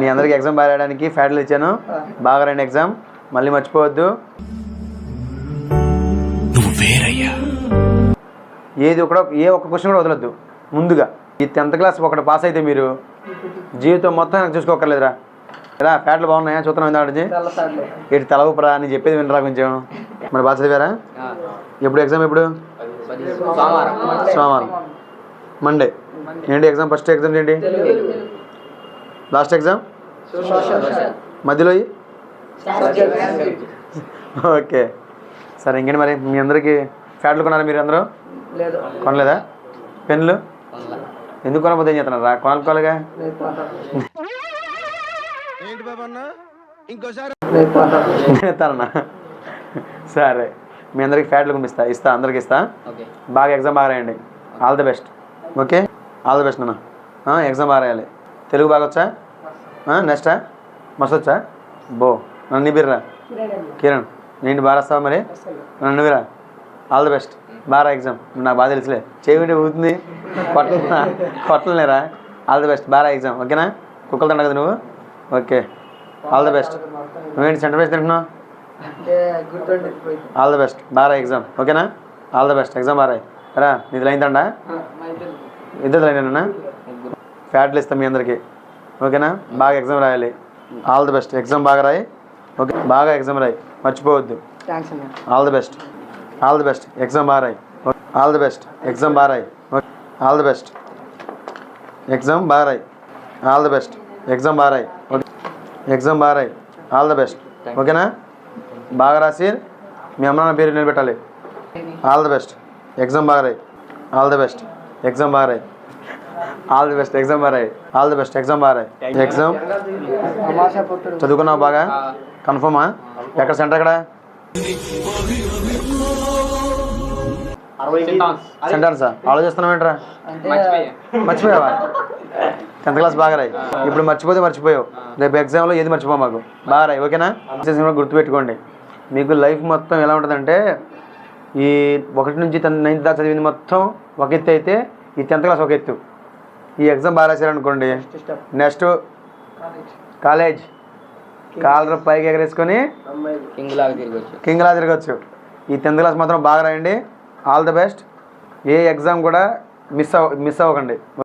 మీ అందరికి ఎగ్జామ్ బాగా రాయడానికి ఫ్యాట్లు ఇచ్చాను. బాగా రండి ఎగ్జామ్ మళ్ళీ మర్చిపోవద్దు. నువ్వు వేరయ్యా. ఏది కూడా ఏ ఒక్క క్వశ్చన్ కూడా వదలొద్దు. ముందుగా ఈ టెన్త్ క్లాస్ ఒకటి పాస్ అయితే మీరు జీవితం మొత్తం నాకు చూసుకోకర్లేదురా. ఇలా ఫ్యాట్లు బాగున్నాయా? చూస్తున్నాం నుంచి? ఇటు తలవుపరా అని చెప్పేది వినరా కొంచెం? మరి బాగా చదివారా? ఎప్పుడు ఎగ్జామ్ ఎప్పుడు? సోమవారం. మండే ఏంటి ఎగ్జామ్ ఫస్ట్ ఎగ్జామ్ ఏంటి? లాస్ట్ ఎగ్జామ్ మధ్యలో? ఓకే. సరే ఇంకేంటి మరి? మీ అందరికీ ఫ్యాట్లు కొన్నారా మీరు అందరూ? లేదు. కొనలేదా? పెన్నులు? ఎందుకు కొనకపోతే ఏం చేస్తున్నారా? నేను ఇస్తానన్నా సరే. మీ అందరికి ఫ్యాట్లు పంపిస్తా ఇస్తా అందరికి ఇస్తా. ఓకే. బాగా ఎగ్జామ్ బాగా రాయండి. All the best. Okay? All the best నాన్న. ఎగ్జామ్ బాగా రాయాలి. తెలుగు బాగా వచ్చా? నెక్స్టా మస్తు వచ్చా బో నన్ను బిర్రా కిరణ్ నేను బాగా రాస్తావా మరి నన్ను బిరా ఆల్ ది బెస్ట్ బాగా ఎగ్జామ్ నాకు బాగా తెలుసులే. చేయండి ఊతుంది కొట్టలేరా కొట్టలేరా? ఆల్ ది బెస్ట్ బాగా ఎగ్జామ్ ఓకేనా? కుక్కలు తిండ కదా నువ్వు? ఓకే. ఆల్ ది బెస్ట్ నువ్వేంటి సెంటర్ వేసి తింటున్నావు? ఆల్ ది బెస్ట్ బాగా ఎగ్జామ్ ఓకేనా? ఆల్ ది బెస్ట్ ఎగ్జామ్ బాగా రా నీది అయిందండా ఇద్దరు లైనా ఫ్యాట్లు ఇస్తాం మీ అందరికి. ఓకేనా? బాగా ఎగ్జామ్ రాయాలి. ఆల్ ది బెస్ట్ ఎగ్జామ్ బాగా రాయి. ఓకే? బాగా ఎగ్జామ్ రాయి. మర్చిపోవద్దు. All the best all the best exam బాగా రాయి. ఆల్ ది బెస్ట్ ఎగ్జామ్ బాగా రాయి. ఆల్ ది బెస్ట్ ఎగ్జామ్ బాగా రాయి. ఆల్ ది బెస్ట్ ఎగ్జామ్ బాగా రాయి. ఓకే? ఎగ్జామ్ బాగా రాయి. ఆల్ ది బెస్ట్ ఓకేనా? బాగా రాసి మీ అమ్మ నాన్న పేరు నిలబెట్టాలి. ఆల్ ది బెస్ట్ ఎగ్జామ్ బాగా రాయి. ఆల్ ది బెస్ట్ ఎగ్జామ్ బాగా రాయి. ఆల్ ది బెస్ట్ ఎగ్జామ్ బాగా రాయి ఆల్ ది బెస్ట్ ఎగ్జామ్ బాగా? రాయి ఎగ్జామ్ చదువుకున్నావు బాగా కన్ఫర్మా ఎక్కడ? సెంటర్ ఎక్కడ సెంటర్సా ఆలోచిస్తున్నావు ఏంట్రా? మర్చిపోయావా? టెన్త్ క్లాస్ బాగా రాయి. ఇప్పుడు మర్చిపోతే మర్చిపోయావు. రేపు ఎగ్జామ్లో ఏది మర్చిపో మాకు. బాగా రాయి ఓకేనా? కూడా గుర్తుపెట్టుకోండి. మీకు లైఫ్ మొత్తం ఎలా ఉంటుందంటే ఈ ఒకటి నుంచి నైన్త్ దాకా చదివింది మొత్తం ఒక ఎత్తు అయితే ఈ టెన్త్ క్లాస్ ఒక ఎత్తు. ఈ ఎగ్జామ్ బాగా రాశారనుకోండి. నెక్స్ట్ కాలేజ్ కాలర్ పైకి ఎగరేసుకొని కింగ్ లాగా తిరగచ్చు. కింగ్లా తిరగచ్చు. ఈ టెన్త్ క్లాస్ మాత్రం బాగా రాయండి. ఆల్ ద బెస్ట్ ఏ ఎగ్జామ్ కూడా మిస్ అవ మిస్ అవ్వకండి.